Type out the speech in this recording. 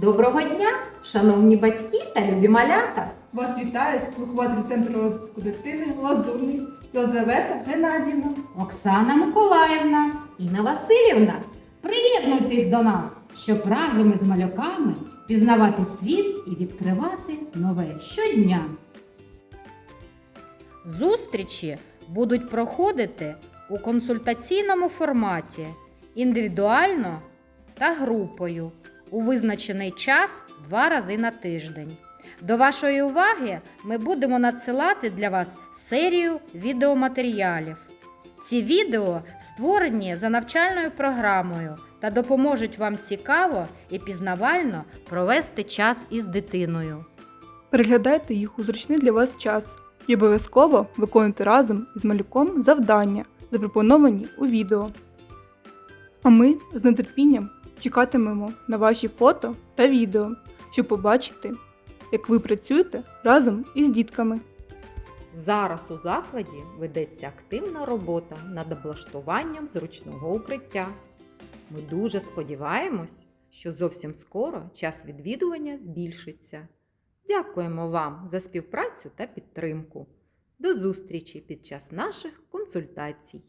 Доброго дня, шановні батьки та любі малята! Вас вітають вихователь центру розвитку дитини Лазурний Єлизавета Геннадіївна. Оксана Миколаївна, Інна Васильівна. приєднуйтесь до нас, щоб разом із малюками пізнавати світ і відкривати нове щодня. Зустрічі будуть проходити у консультаційному форматі індивідуально та групою у визначений час два рази на тиждень. До вашої уваги ми будемо надсилати для вас серію відеоматеріалів. Ці відео створені за навчальною програмою та допоможуть вам цікаво і пізнавально провести час із дитиною. Переглядайте їх у зручний для вас час і обов'язково виконуйте разом із малюком завдання, запропоновані у відео. А ми з нетерпінням чекатимемо на ваші фото та відео, щоб побачити, як ви працюєте разом із дітками. Зараз у закладі ведеться активна робота над облаштуванням зручного укриття. Ми дуже сподіваємось, що зовсім скоро час відвідування збільшиться. Дякуємо вам за співпрацю та підтримку. До зустрічі під час наших консультацій.